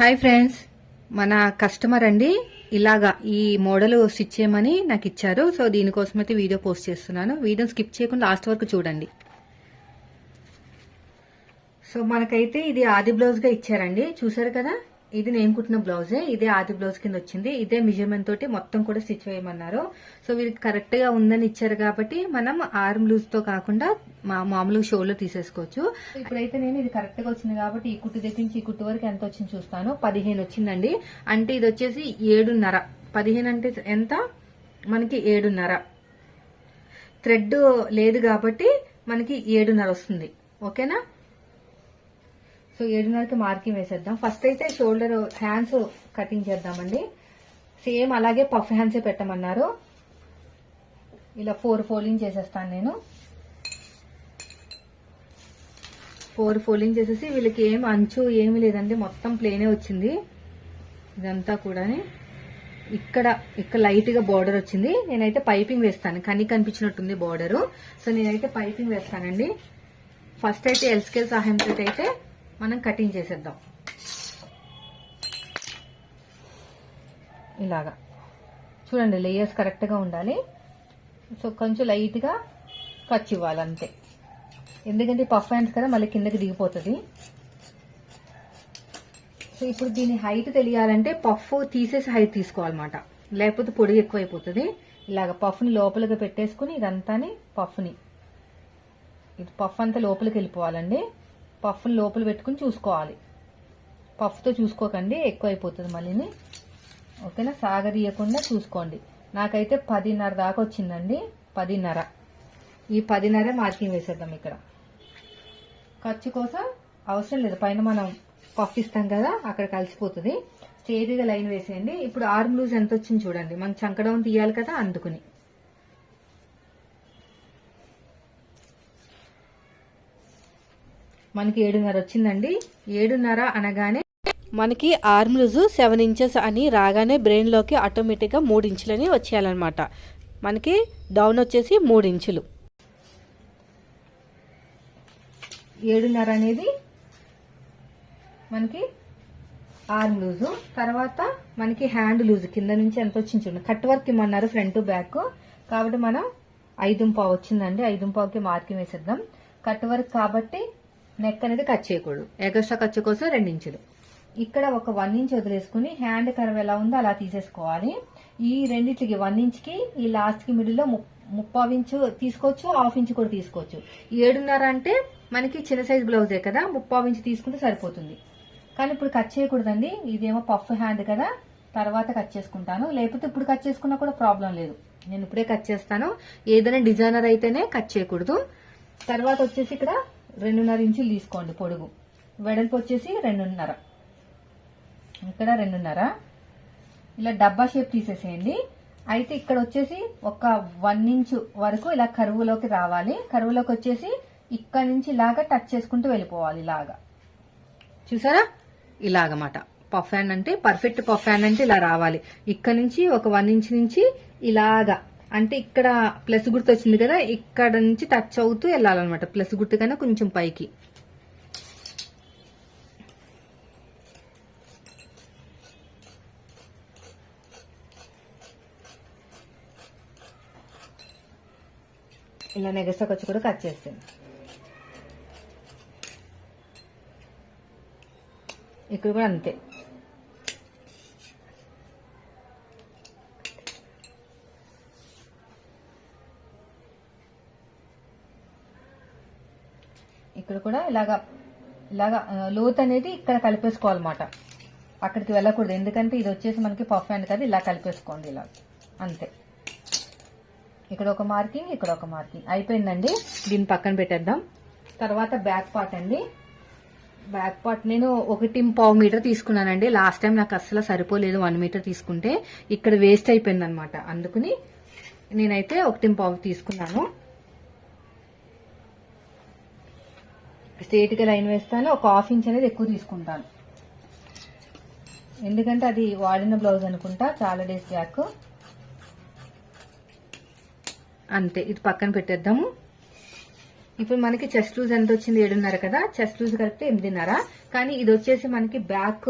Hi friends. మన customer అండి ఇలాగా ఈ మోడల్ స్టిచ్ చేయమని నాకు ఇచ్చారు. సో దీనికోసం అయితే వీడియో పోస్ట్ చేస్తున్నాను. వీడియో స్కిప్ చేయకుండా లాస్ట్ వరకు చూడండి. సో మనకైతే ఇది ఆది బ్లౌజ్గా ఇచ్చారండి. చూసారు కదా? ఇది నేను కుట్టిన బ్లౌజే ఇదే ఆది బ్లౌజ్ కింద వచ్చింది ఇదే మెజర్మెంట్ తోటి మొత్తం కూడా స్టిచ్ చేయమన్నారు సో వీరికి కరెక్ట్గా ఉందని ఇచ్చారు కాబట్టి మనం ఆర్మ్ లూజ్తో కాకుండా మా మామూలుగా షోలో తీసేసుకోవచ్చు. ఇప్పుడైతే నేను ఇది కరెక్ట్గా వచ్చింది కాబట్టి ఈ కుట్టు దగ్గర నుంచి ఈ కుట్టు వరకు ఎంత వచ్చింది చూస్తాను. పదిహేను వచ్చిందండి. అంటే ఇది వచ్చేసి ఏడున్నర. పదిహేను అంటే ఎంత? మనకి ఏడున్నర. థ్రెడ్ లేదు కాబట్టి మనకి ఏడున్నర వస్తుంది. ఓకేనా? సో ఏడున్నరకి మార్కింగ్ వేసేద్దాం. ఫస్ట్ అయితే షోల్డర్ హ్యాండ్స్ కటింగ్ చేద్దామండి. సేమ్ అలాగే పఫ్ హ్యాండ్సే పెట్టమన్నారు. ఇలా ఫోర్ ఫోల్డింగ్ చేసేస్తాను నేను. ఫోర్ ఫోల్డింగ్ చేసేసి వీళ్ళకి ఏం అంచు ఏమి లేదండి. మొత్తం ప్లేనే వచ్చింది. ఇదంతా కూడా ఇక్కడ ఇక్కడ లైట్గా బార్డర్ వచ్చింది. నేనైతే పైపింగ్ వేస్తాను. కని కనిపించినట్టుంది బార్డరు సో నేనైతే పైపింగ్ వేస్తానండి. ఫస్ట్ అయితే ఎల్స్కేల్ సహాయంతో అయితే మనం కటింగ్ చేసేద్దాం. ఇలాగా. చూడండి లేయర్స్ కరెక్ట్గా ఉండాలి. సో కొంచెం లైట్గా కచ్ ఇవ్వాలి అంతే ఎందుకంటే పఫ్ హ్యాండ్స్ కదా మళ్ళీ కిందకి దిగిపోతుంది. సో ఇప్పుడు దీని హైట్ తెలియాలంటే పఫ్ తీసేసి హైట్ తీసుకోవాలన్నమాట. లేకపోతే పొడి ఎక్కువైపోతుంది. ఇలాగ పఫ్ని లోపలికి పెట్టేసుకుని ఇదంతాని పఫ్ని ఇది పఫ్ అంతా లోపలికి వెళ్ళిపోవాలండి. పఫ్ని లోపల పెట్టుకుని చూసుకోవాలి. పఫ్తో చూసుకోకండి ఎక్కువ అయిపోతుంది మళ్ళీని. ఓకేనా? సాగదీయకుండా చూసుకోండి. నాకైతే పదిన్నర దాకా వచ్చిందండి. పదిన్నర. ఈ పదిన్నర మార్కింగ్ వేసేద్దాం ఇక్కడ. ఖర్చు కోసం అవసరం లేదు. పైన మనం పఫ్ ఇస్తాం కదా అక్కడ కలిసిపోతుంది. చేతిగా లైన్ వేసేయండి. ఇప్పుడు ఆర్మ్ లూజ్ ఎంత వచ్చింది చూడండి. మనం చంకడం తీయాలి కదా అందుకుని. మనకి ఏడున్నర వచ్చిందండి. ఏడున్నర అనగానే మనకి ఆర్మ్ లూజ్ సెవెన్ ఇంచెస్ అని రాగానే బ్రెయిన్లోకి ఆటోమేటిక్గా మూడు ఇంచులని వచ్చేయాలన్నమాట. మనకి డౌన్ వచ్చేసి మూడు ఇంచులు. ఏడున్నర అనేది మనకి ఆర్మ్ లూజు తర్వాత మనకి హ్యాండ్ లూజ్ కింద నుంచి ఎంత వచ్చింది చూడండి. కట్ వర్క్ ఇమ్మన్నారు ఫ్రంట్ బ్యాక్. కాబట్టి మనం ఐదు పావు వచ్చిందండి. ఐదు పావుకి మార్కింగ్ వేసేద్దాం. కట్ వర్క్ కాబట్టి నెక్ అనేది కట్ చేయకూడదు. ఎగస్ట్రా ఖర్చు కోసం రెండు ఇంచులు ఇక్కడ ఒక వన్ ఇంచ్ వదిలేసుకుని హ్యాండ్ కర్వ్ ఎలా ఉందో అలా తీసేసుకోవాలి. ఈ రెండింటికి వన్ ఇంచ్కి ఈ లాస్ట్కి మిడిల్లో ముప్పావు ఇంచు తీసుకోవచ్చు హాఫ్ ఇంచ్ కూడా తీసుకోవచ్చు. ఏడున్నర అంటే మనకి చిన్న సైజ్ బ్లౌజే కదా ముప్పావు ఇంచు తీసుకుంటే సరిపోతుంది. కానీ ఇప్పుడు కట్ చేయకూడదండి. ఇదేమో పఫ్ హ్యాండ్ కదా తర్వాత కట్ చేసుకుంటాను. లేకపోతే ఇప్పుడు కట్ చేసుకున్నా కూడా ప్రాబ్లం లేదు. నేను ఇప్పుడే కట్ చేస్తాను. ఏదైనా డిజైనర్ అయితేనే కట్ చేయకూడదు. తర్వాత వచ్చేసి ఇక్కడ రెండున్నర ఇంచులు తీసుకోండి పొడుగు. వెడల్పు వచ్చేసి రెండున్నర. ఇక్కడ రెండున్నర. ఇలా డబ్బా షేప్ తీసేసేయండి. అయితే ఇక్కడ వచ్చేసి ఒక వన్ ఇంచ్ వరకు ఇలా కరువులోకి రావాలి. కరువులోకి వచ్చేసి ఇక్కడ నుంచి ఇలాగా టచ్ చేసుకుంటూ వెళ్ళిపోవాలి ఇలాగా. చూసారా? ఇలాగమాట. పఫ్ హ్యాండ్ అంటే పర్ఫెక్ట్ పఫ్ హ్యాండ్ అంటే ఇలా రావాలి. ఇక్కడ నుంచి ఒక వన్ ఇంచ్ నుంచి ఇలాగా అంటే ఇక్కడ ప్లస్ గుర్తు వచ్చింది కదా ఇక్కడ నుంచి టచ్ అవుతూ వెళ్ళాలన్నమాట. ప్లస్ గుర్తు కన్నా కొంచెం పైకి. ఇలా నెగసకొచ్చి కూడా కట్ చేస్తాను ఇక్కడ కూడా అంతే. ఇక్కడ కూడా ఇలాగా ఇలాగా లోత్ అనేది ఇక్కడ కలిపేసుకోవాలన్నమాట. అక్కడికి వెళ్ళకూడదు. ఎందుకంటే ఇది వచ్చేసి మనకి పఫ్ అండ్ కదా ఇలా కలిపేసుకోండి ఇలా. అంతే. ఇక్కడ ఒక మార్కింగ్ ఇక్కడ ఒక మార్కింగ్. అయిపోయిందండి. దీన్ని పక్కన పెట్టేద్దాం. తర్వాత బ్యాక్ పార్ట్ అండి. బ్యాక్ పార్ట్ నేను ఒకటి పావు మీటర్ తీసుకున్నానండి. లాస్ట్ టైం నాకు అస్సలు సరిపోలేదు వన్ మీటర్ తీసుకుంటే. ఇక్కడ వేస్ట్ అయిపోయింది అనమాట అందుకుని నేనైతే ఒకటి పావు తీసుకున్నాను. స్ట్రేట్గా లైన్ వేస్తాను. ఒక హాఫ్ ఇంచ్ అనేది ఎక్కువ తీసుకుంటాను. ఎందుకంటే అది వాడిన బ్లౌజ్ అనుకుంటా చాలా డేస్ బ్యాక్. అంతే ఇది పక్కన పెట్టేద్దాము. ఇప్పుడు మనకి చెస్ట్ లూజ్ ఎంత వచ్చింది? ఏడున్నర కదా? చెస్ట్ లూజ్ కరెక్ట్ ఎనిమిదిన్నర. కానీ ఇది వచ్చేసి మనకి బ్యాక్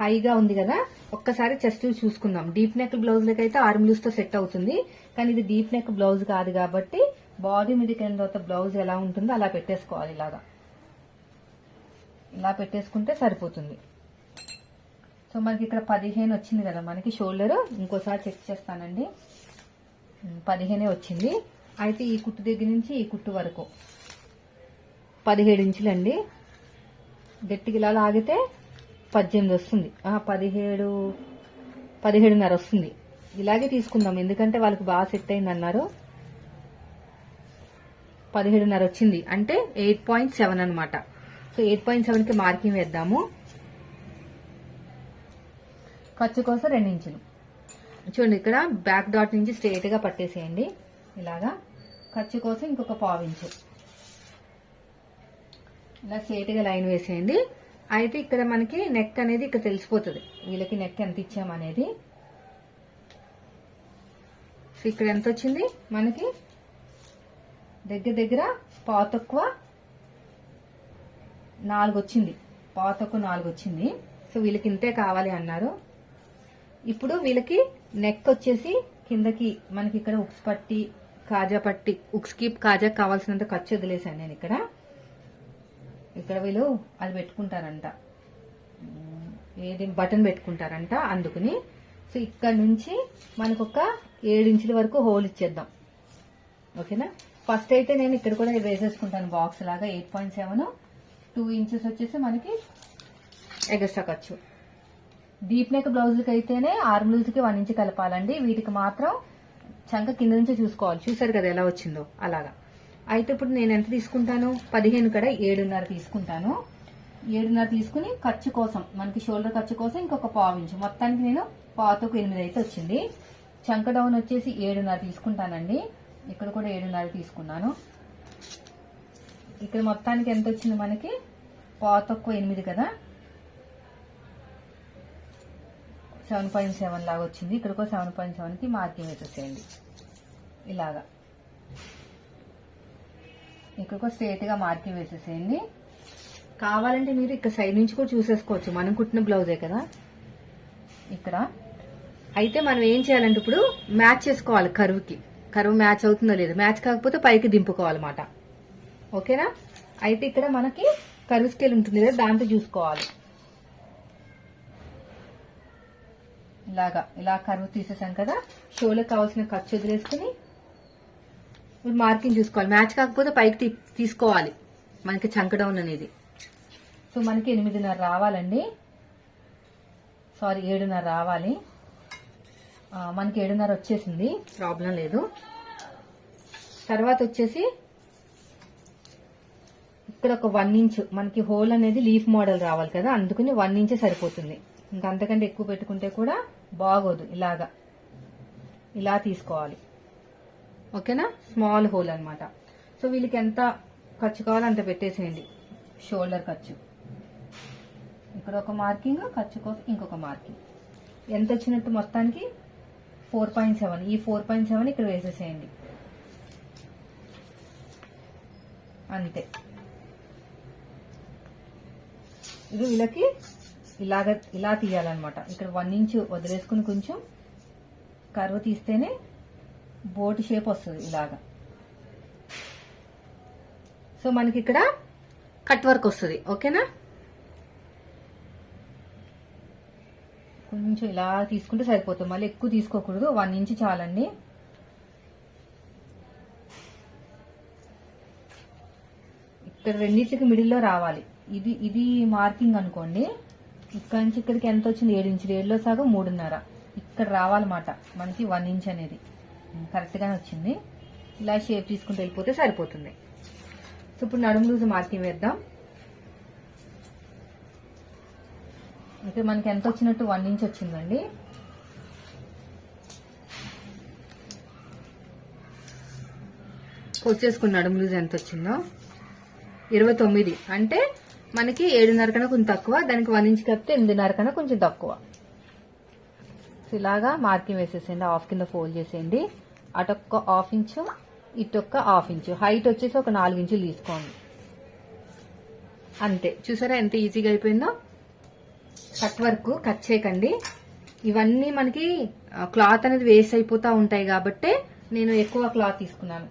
హైగా ఉంది కదా? ఒక్కసారి చెస్ట్ చూసుకుందాం. డీప్ నెక్ బ్లౌజ్లకైతే అయితే ఆర్మ్ లూజ్తో సెట్ అవుతుంది. కానీ ఇది డీప్ నెక్ బ్లౌజ్ కాదు కాబట్టి బాడీ మీదకి వెళ్ళిన తర్వాత బ్లౌజ్ ఎలా ఉంటుందో అలా పెట్టేసుకోవాలి ఇలాగా. ఇలా పెట్టేసుకుంటే సరిపోతుంది. సో మనకి ఇక్కడ పదిహేను వచ్చింది కదా మనకి షోల్డర్ ఇంకోసారి చెక్ చేస్తానండి. పదిహేనే వచ్చింది. అయితే ఈ కుట్టు దగ్గర నుంచి ఈ కుట్టు వరకు. పదిహేడు ఇంచులండి గట్టికి ఇలా లాగితే పద్దెనిమిది వస్తుంది. ఆ, పదిహేడు పదిహేడున్నర వస్తుంది. ఇలాగే తీసుకుందాం. ఎందుకంటే వాళ్ళకి బాగా సెట్ అయింది అన్నారు పదిహేడున్నర వచ్చింది. అంటే ఎయిట్ పాయింట్ సెవెన్ అనమాట సో ఎయిట్ పాయింట్ సెవెన్కి మార్కింగ్ వేద్దాము. ఖర్చు కోసం రెండు ఇంచులు చూడండి ఇక్కడ బ్యాక్ డాట్ నుంచి స్ట్రైట్గా పట్టేసేయండి. ఇలాగా ఖర్చు కోసం ఇంకొక పావించు ఇలా స్ట్రేట్గా లైన్ వేసేయండి. అయితే ఇక్కడ మనకి నెక్ అనేది ఇక్కడ తెలిసిపోతుంది. వీళ్ళకి నెక్ ఎంత ఇచ్చామనేది. సో ఇక్కడ ఎంత వచ్చింది? మనకి దగ్గర దగ్గర పావు నాలుగు వచ్చింది పావు నాలుగు వచ్చింది సో వీళ్ళకి ఇంతే కావాలి అన్నారు. ఇప్పుడు వీళ్ళకి నెక్ వచ్చేసి కిందకి మనకి ఇక్కడ ఉక్స్ పట్టి కాజా పట్టి ఉక్స్కి కాజా కావాల్సినంత ఖర్చు వదిలేశాను నేను ఇక్కడ. ఇక్కడ వీళ్ళు అది పెట్టుకుంటారంట. ఏది? బటన్ పెట్టుకుంటారంట అందుకుని. సో ఇక్కడ నుంచి మనకు ఒక వరకు హోల్ ఇచ్చేద్దాం. ఓకేనా? ఫస్ట్ అయితే నేను ఇక్కడ కూడా వేసేసుకుంటాను బాక్స్ లాగా eight point seven. Two inches వచ్చేసి మనకి ఎగస్ట్రా ఖర్చు. డీప్ నెక్ బ్లౌజులకి అయితేనే ఆర్మ్ లూజ్కి వన్ ఇంచ్ కలపాలండి. వీటికి మాత్రం చంక కింద నుంచి చూసుకోవాలి. చూసారు కదా ఎలా వచ్చిందో? అలాగా. అయితే ఇప్పుడు నేను ఎంత తీసుకుంటాను? పదిహేను కడ ఏడున్నర తీసుకుంటాను. ఏడున్నర తీసుకుని ఖర్చు కోసం మనకి షోల్డర్ ఖర్చు కోసం ఇంకొక పావు ఇంచు. మొత్తానికి నేను పాతకు ఎనిమిది అయితే వచ్చింది. చంక డౌన్ వచ్చేసి ఏడున్నర తీసుకుంటానండి. ఇక్కడ కూడా ఏడున్నర తీసుకున్నాను. ఇక్కడ మొత్తానికి ఎంత వచ్చింది మనకి? పాతకు ఎనిమిది కదా? సెవెన్ పాయింట్ సెవెన్ లాగా వచ్చింది. ఇక్కడికో సెవెన్ పాయింట్ సెవెన్కి మార్కింగ్ వేసేసేయండి ఇలాగా. ఇక్కడ కూడా స్ట్రేట్గా మార్కింగ్ వేసేసేయండి. కావాలంటే మీరు ఇక్కడ సైడ్ నుంచి కూడా చూసేసుకోవచ్చు. మనం కుట్టిన బ్లౌజే కదా? ఇక్కడ. అయితే మనం ఏం చేయాలంటే ఇప్పుడు మ్యాచ్ చేసుకోవాలి కరువుకి కరువు మ్యాచ్ అవుతుందో లేదో. మ్యాచ్ కాకపోతే పైకి దింపుకోవాలన్నమాట. ఓకేనా? అయితే ఇక్కడ మనకి కరువు స్కేల్ ఉంటుంది కదా దాంతో చూసుకోవాలి. ఇలాగా ఇలా కరువు తీసేసాం కదా. షోలకు కావాల్సిన ఖర్చు వదిలేసుకుని ఇప్పుడు మార్కింగ్ చూసుకోవాలి. మ్యాచ్ కాకపోతే పైకి తీసుకోవాలి. మనకి చంకడౌన్ అనేది. సో మనకి ఎనిమిదిన్నర రావాలండి. సారీ ఏడున్నర రావాలి. మనకి ఏడున్నర వచ్చేసింది. ప్రాబ్లం లేదు. తర్వాత వచ్చేసి ఇక్కడ ఒక వన్ ఇంచ్ మనకి హోల్ అనేది లీఫ్ మోడల్ రావాలి కదా అందుకని వన్ ఇంచ్ సరిపోతుంది. ఇంకా అంతకంటే ఎక్కువ పెట్టుకుంటే కూడా బాగోదు ఇలాగా. ఇలా తీసుకోవాలి. ఓకేనా? స్మాల్ హోల్ అన్నమాట. సో వీళ్ళకి ఎంత ఖర్చు కావాలో అంత పెట్టేసేయండి. షోల్డర్ ఖర్చు. ఇక్కడ ఒక మార్కింగ్ ఖర్చు కోసం ఇంకొక మార్కింగ్. ఎంత వచ్చినట్టు మొత్తానికి? Four point seven. ఈ ఫోర్ పాయింట్ సెవెన్ ఇక్కడ వేసేసేయండి. అంతే. ఇది వీళ్ళకి ఇలాగ ఇలా తీయాలన్నమాట. ఇక్కడ వన్ ఇంచ్ వదిలేసుకుని కొంచెం కరువు తీస్తేనే బోట్ షేప్ వస్తుంది ఇలాగా. సో మనకి ఇక్కడ కట్ వర్క్ వస్తుంది. ఓకేనా? కొంచెం ఇలా తీసుకుంటే సరిపోతుంది. మళ్ళీ ఎక్కువ తీసుకోకూడదు. వన్ ఇంచ్ చాలండి. ఇక్కడ రెండింటికి మిడిల్లో రావాలి. ఇది ఇది మార్కింగ్ అనుకోండి. ఇక్కడ నుంచి ఇక్కడికి ఎంత వచ్చింది? ఏడు ఇంచులు. ఏడులో సగం మూడున్నర. ఇక్కడ రావాలన్నమాట. మనకి వన్ ఇంచ్ అనేది. కరెక్ట్ గానే వచ్చింది. ఇలా షేప్ తీసుకుంటూ వెళ్ళిపోతే సరిపోతుంది. సో ఇప్పుడు నడుము లూజ్ మార్కింగ్ వేద్దాం. అయితే మనకి ఎంత వచ్చినట్టు వన్ ఇంచ్ వచ్చిందండి. వచ్చేసుకున్న నడుము లూజ్ ఎంత వచ్చిందో? ఇరవై తొమ్మిది. అంటే మనకి ఏడున్నర కన్నా కొంచెం తక్కువ దానికి వన్ ఇంచ్ కలిపితే ఎనిమిదిన్నర కన్నా కొంచెం తక్కువ. ఇలాగా మార్కింగ్ వేసేసేయండి హాఫ్ కింద ఫోల్డ్ చేసేయండి. అటొక్క హాఫ్ ఇంచు ఇటొక్క హాఫ్ ఇంచు హైట్ వచ్చేసి ఒక నాలుగు ఇంచులు తీసుకోండి. అంతే. చూసారా ఎంత ఈజీగా అయిపోయిందో? కట్ వర్క్ కట్ చేయకండి. ఇవన్నీ మనకి క్లాత్ అనేది వేస్ట్ అయిపోతూ ఉంటాయి కాబట్టి నేను ఎక్కువ క్లాత్ తీసుకున్నాను.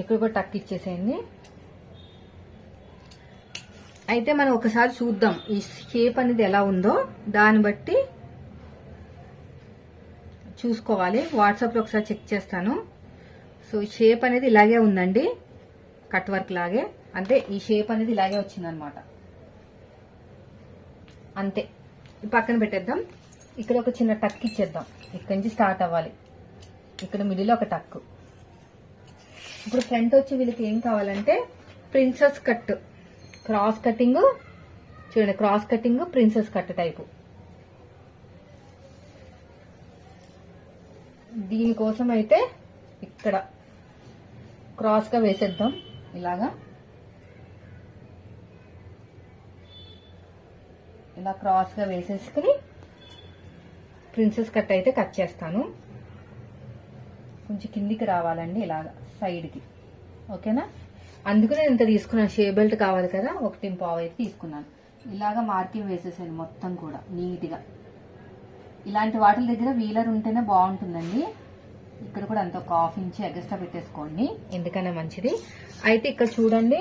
ఎక్కువ టక్ ఇచ్చేసేయండి. అయితే మనం ఒకసారి చూద్దాం ఈ షేప్ అనేది ఎలా ఉందో. దాన్ని బట్టి చూసుకోవాలి. వాట్సాప్లో ఒకసారి చెక్ చేస్తాను. సో షేప్ అనేది ఇలాగే ఉందండి. కట్ వర్క్ లాగే. అంటే ఈ షేప్ అనేది ఇలాగే వచ్చిందనమాట. అంతే. పక్కన పెట్టేద్దాం. ఇక్కడ ఒక చిన్న టక్ ఇచ్చేద్దాం. ఇక్కడి నుంచి స్టార్ట్ అవ్వాలి. ఇక్కడ మిడిల్ ఒక టక్. ఇప్పుడు ఫ్రంట్ వచ్చి వీళ్ళకి ఏం కావాలంటే ప్రిన్సెస్ కట్. క్రాస్ కటింగ్ చూడండి cross cutting princess cut type. దీనికోసం అయితే ఇక్కడ క్రాస్గా వేసేద్దాం ఇలాగా. ఇలా క్రాస్గా వేసేసుకుని ప్రిన్సెస్ కట్ అయితే కట్ చేస్తాను. కొంచెం కిందికి రావాలండి ఇలాగా సైడ్కి. ఓకేనా? అందుకు నేను ఇంత తీసుకున్నాను షే బెల్ట్ కావాలి కదా. ఒకటి పావు అయితే తీసుకున్నాను. ఇలాగా మార్కింగ్ వేసేసాను మొత్తం కూడా నీట్గా. ఇలాంటి వాటి దగ్గర వీలర్ ఉంటేనే బాగుంటుందండి. ఇక్కడ కూడా అంత ఒక హాఫ్ ఇంచ్ ఎగస్ట్రా పెట్టేసుకోండి. ఎందుకన్నా మంచిది? అయితే ఇక్కడ చూడండి.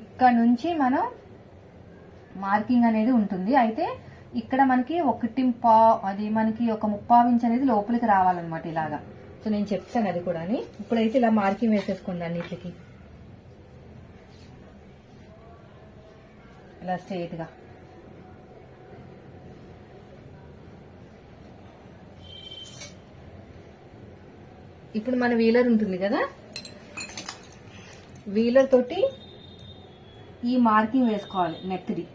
ఇక్కడ నుంచి మనం మార్కింగ్ అనేది ఉంటుంది. అయితే ఇక్కడ మనకి ఒకటి పా అది మనకి ఒక ముప్పావు ఇంచ్ అనేది లోపలికి రావాలన్నమాట ఇలాగా. సో నేను చెప్తాను అది కూడా ఇప్పుడైతే ఇలా మార్కింగ్ వేసేసుకోండి అన్నిటికి. ఇలా స్ట్రైట్గా ఇప్పుడు మన వీలర్ ఉంటుంది కదా? వీలర్ తోటి ఈ మార్కింగ్ వేసుకోవాలి నెక్ది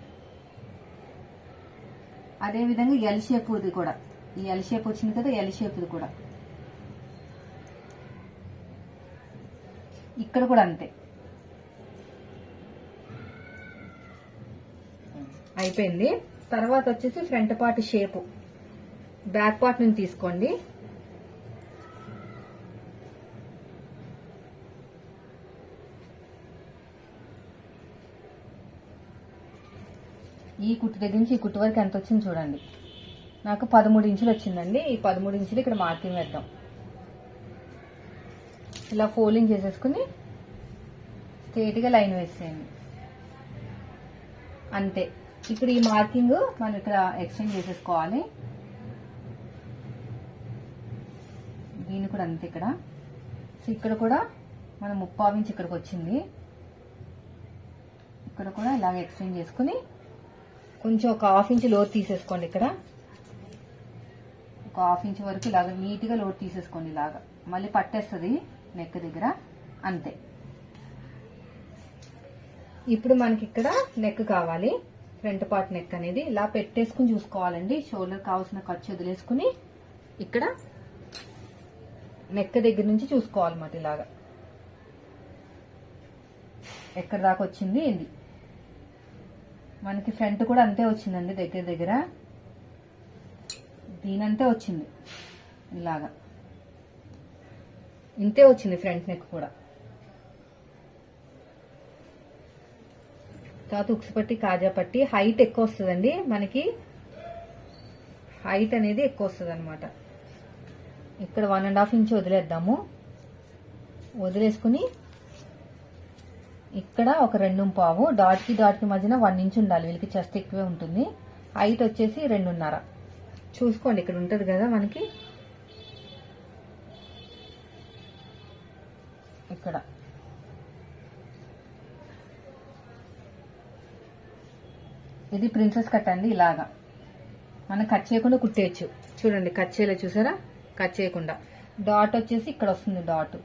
అదే విధంగా ఎల్ షేప్ కూడా. ఈ ఎల్ షేప్ వచ్చింది కదా ఎల్ షేప్ది కూడా. ఇక్కడ కూడా అంతే. అయిపోయింది. తర్వాత వచ్చేసి front part shape. Back part నుంచి తీసుకోండి. ఈ కుట్టు దగ్గర నుంచి ఈ కుట్టు వరకు ఎంత వచ్చింది చూడండి. నాకు పదమూడు ఇంచులు వచ్చిందండి. ఈ పదమూడు ఇంచులు ఇక్కడ మార్కింగ్ వేద్దాం. ఇలా ఫోల్డింగ్ చేసేసుకుని స్ట్రేట్గా లైన్ వేసేయండి. అంతే. ఇప్పుడు ఈ మార్కింగ్ మనం ఇక్కడ ఎక్స్టెండ్ చేసేసుకోవాలి. దీన్ని కూడా అంతే ఇక్కడ. సో ఇక్కడ కూడా మనం ముప్పావు ఇంచ్ ఇక్కడికి వచ్చింది. ఇక్కడ కూడా ఇలాగ ఎక్స్టెండ్ చేసుకుని కొంచెం ఒక హాఫ్ ఇంచ్ లోతు తీసేసుకోండి ఇక్కడ. ఒక హాఫ్ ఇంచ్ వరకు ఇలాగ నీట్గా లోడ్ తీసేసుకోండి ఇలాగ. మళ్ళీ పట్టేస్తుంది నెక్ దగ్గర. అంతే. ఇప్పుడు మనకి ఇక్కడ నెక్ కావాలి. ఫ్రంట్ పార్ట్ నెక్ అనేది ఇలా పెట్టేసుకుని చూసుకోవాలండి. షోల్డర్ కావాల్సిన ఖర్చు వదిలేసుకుని ఇక్కడ నెక్ దగ్గర నుంచి చూసుకోవాలన్నమాట ఇలాగా. ఎక్కడ దాకా వచ్చింది ఇది మనకి ఫ్రంట్ కూడా అంతే వచ్చిందండి దగ్గర దగ్గర. దీనంతే వచ్చింది. ఇలాగా. ఇంతే వచ్చింది ఫ్రంట్ నెక్ కూడా. తర్వాత ఉక్స్ పట్టి కాజా పట్టి హైట్ ఎక్కువ వస్తుందండి. మనకి హైట్ అనేది ఎక్కువ వస్తుంది అనమాట ఇక్కడ వన్ అండ్ హాఫ్ ఇంచ్ వదిలేద్దాము. వదిలేసుకుని ఇక్కడ ఒక రెండు పావు. డాట్కి డాట్కి మధ్యన వన్ ఇంచ్ ఉండాలి. వీళ్ళకి చెస్ట్ ఎక్కువే ఉంటుంది. హైట్ వచ్చేసి రెండున్నర. చూసుకోండి ఇక్కడ ఉంటుంది కదా మనకి. ఇక్కడ. ఇది ప్రిన్సెస్ కట్ అండి ఇలాగా. మనం కట్ చేయకుండా కుట్టేయచ్చు. చూడండి కట్ చేయలేదు చూసారా? కట్ చేయకుండా. డాట్ వచ్చేసి ఇక్కడ వస్తుంది డాట్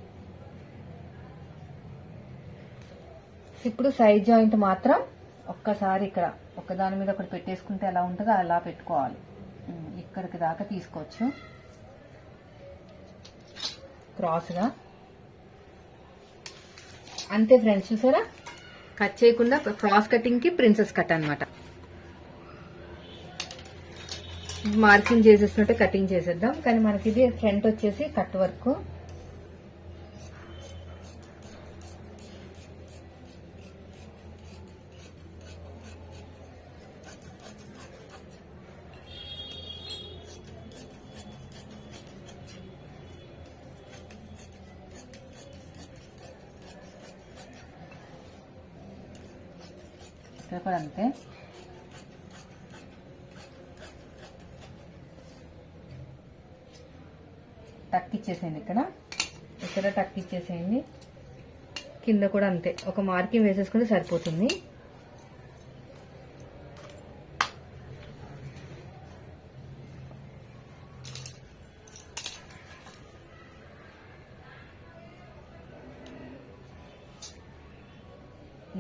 ఇప్పుడు సైడ్ జాయింట్ మాత్రం ఒక్కసారి ఇక్కడ ఒక దాని మీద ఒకటి పెట్టేసుకుంటే ఎలా ఉంటుందో అలా పెట్టుకోవాలి. ఇక్కడికి దాకా తీసుకోవచ్చు. క్రాస్గా అంతే ఫ్రెండ్స్ చూసారా? కట్ చేయకుండా క్రాస్ కటింగ్కి ప్రిన్సెస్ కట్ అనమాట మార్కింగ్ చేసేసినట్టే కటింగ్ చేసేద్దాం. కానీ మనకి ఇది ఫ్రంట్ వచ్చేసి కట్ వర్క్. ఇక్కడ కూడా అంతే. టక్ ఇచ్చేసేయండి ఇక్కడ. ఇక్కడ టక్ ఇచ్చేసేయండి కింద కూడా అంతే. ఒక మార్కింగ్ వేసేసుకుంటే సరిపోతుంది.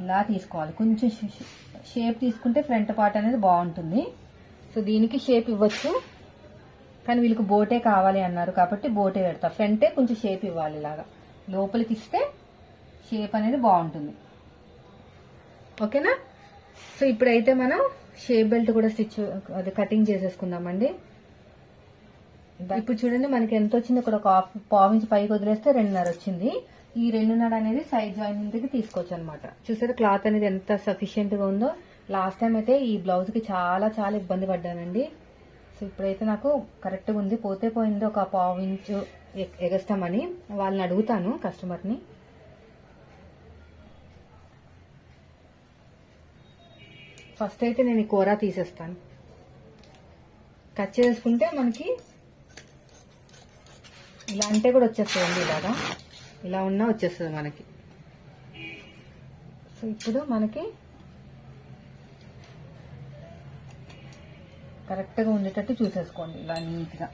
ఇలా తీసుకోవాలి. కొంచెం షేప్ తీసుకుంటే ఫ్రంట్ పార్ట్ అనేది బాగుంటుంది. సో దీనికి షేప్ ఇవ్వచ్చు. కానీ వీళ్ళకి బోటే కావాలి అన్నారు కాబట్టి బోటే పెడతా. ఫ్రంటే కొంచెం షేప్ ఇవ్వాలి ఇలాగా. లోపలికి ఇస్తే షేప్ అనేది బాగుంటుంది. ఓకేనా? సో ఇప్పుడైతే మనం షేప్ బెల్ట్ కూడా స్టిచ్ అది కటింగ్ చేసేసుకుందామండి. ఇప్పుడు చూడండి మనకి ఎంత వచ్చింది? ఇక్కడ ఒక హాఫ్ పావు ఇంచ్ పైకి వదిలేస్తే రెండున్నర వచ్చింది. ఈ రెండున్నర అనేది సైడ్ జాయిన్కి తీసుకోవచ్చు అనమాట చూసారు క్లాత్ అనేది ఎంత సఫిషియంట్గా ఉందో? లాస్ట్ టైం అయితే ఈ బ్లౌజ్కి చాలా చాలా ఇబ్బంది పడ్డానండి. సో ఇప్పుడైతే నాకు కరెక్ట్గా ఉంది. పోతే పోయింది ఒక పావు ఇంచు ఎగస్తామని వాళ్ళని అడుగుతాను కస్టమర్ని ఫస్ట్ అయితే నేను ఈ కూర తీసేస్తాను. కట్ చేసుకుంటే మనకి ఇలా అంటే కూడా వచ్చేస్తుందండి ఇలాగా. ఇలా ఉన్నా వచ్చేస్తుంది మనకి. సో ఇప్పుడు మనకి కరెక్ట్గా ఉండేటట్టు చూసేసుకోండి ఇలా నీట్గా.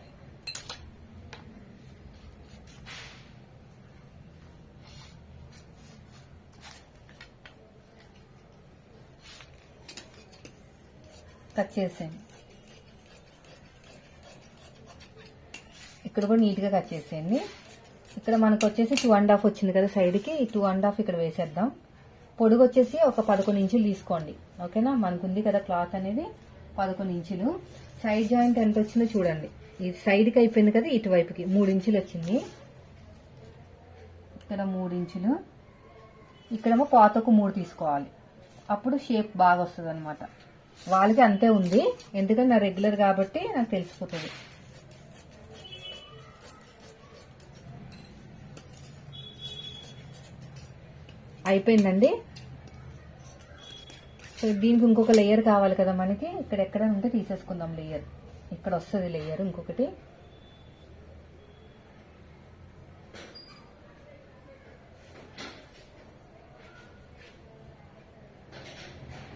కట్ చేసేయండి. ఇక్కడ కూడా నీట్గా కట్ చేసేయండి. ఇక్కడ మనకు వచ్చేసి టూ అండ్ హాఫ్ వచ్చింది కదా సైడ్కి ఈ టూ అండ్ హాఫ్ ఇక్కడ వేసేద్దాం. పొడుగు వచ్చేసి ఒక పదకొండు ఇంచులు తీసుకోండి. ఓకేనా? మనకు ఉంది కదా క్లాత్ అనేది. పదకొండు ఇంచులు. సైడ్ జాయింట్ ఎంత వచ్చిందో చూడండి. ఈ సైడ్కి అయిపోయింది కదా ఇటువైపుకి మూడు ఇంచులు వచ్చింది. ఇక్కడ మూడు ఇంచులు. ఇక్కడేమో పాతకు మూడు తీసుకోవాలి. అప్పుడు షేప్ బాగా వస్తుంది అనమాట వాళ్ళకి అంతే ఉంది. ఎందుకంటే నా రెగ్యులర్ కాబట్టి నాకు తెలిసిపోతుంది. అయిపోయిందండి. సో దీనికి ఇంకొక లేయర్ కావాలి కదా మనకి. ఇక్కడ ఎక్కడ ఉంటే తీసేసుకుందాం లేయర్ ఇక్కడ వస్తుంది లేయర్ ఇంకొకటి.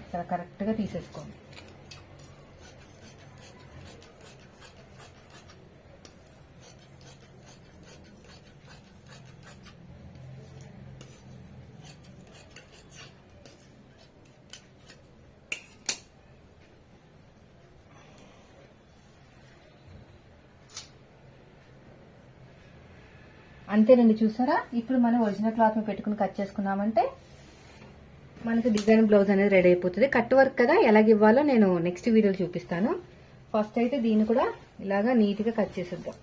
ఇక్కడ కరెక్ట్గా తీసేసుకోండి. అంతేనండి చూసారా? ఇప్పుడు మనం ఒరిజినల్ క్లాత్ పెట్టుకుని కట్ చేసుకున్నామంటే మనకి డిజైన్ బ్లౌజ్ అనేది రెడీ అయిపోతుంది. కట్ వర్క్ కదా ఎలాగ ఇవ్వాలో నేను నెక్స్ట్ వీడియోలో చూపిస్తాను. ఫస్ట్ అయితే దీన్ని కూడా ఇలాగా నీట్గా కట్ చేసేద్దాం.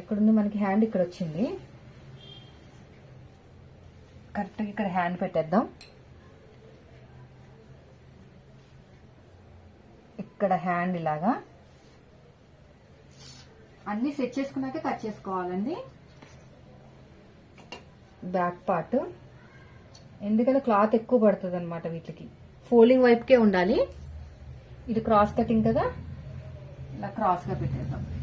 ఎక్కడుంది మనకి హ్యాండ్ ఇక్కడ వచ్చింది. కరెక్ట్గా ఇక్కడ హ్యాండ్ పెట్టేద్దాం. ఇక్కడ హ్యాండ్ ఇలాగా. అన్ని సెట్ చేసుకున్నాక కట్ చేసుకోవాలండి. బ్యాక్ పార్ట్ ఎందుకంటే క్లాత్ ఎక్కువ పడుతుంది అనమాట వీటికి. ఫోల్డింగ్ వైపుకే ఉండాలి. ఇది క్రాస్ కటింగ్ కదా? ఇలా క్రాస్గా పెట్టేద్దాం.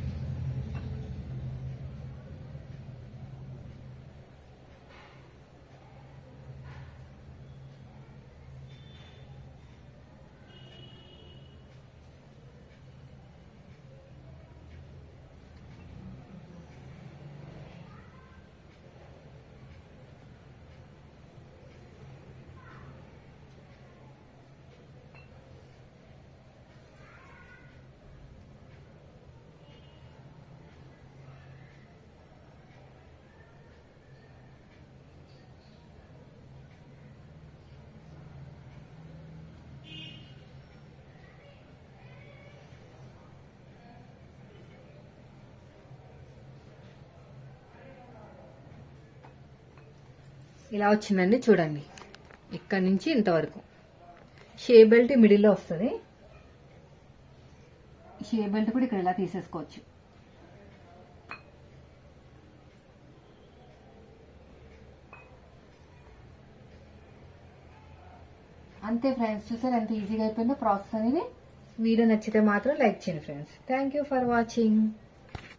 ఇలా వచ్చిందండి చూడండి. ఇక్కడ నుంచి ఇంతవరకు. షే బెల్ట్ మిడిల్లో వస్తుంది. షే బెల్ట్ కూడా ఇక్కడ ఇలా తీసేసుకోవచ్చు. అంతే ఫ్రెండ్స్ చూసారు ఎంత ఈజీగా అయిపోయిందో ప్రాసెస్ అనేది. వీడియో నచ్చితే మాత్రం లైక్ చేయండి friends. Thank you for watching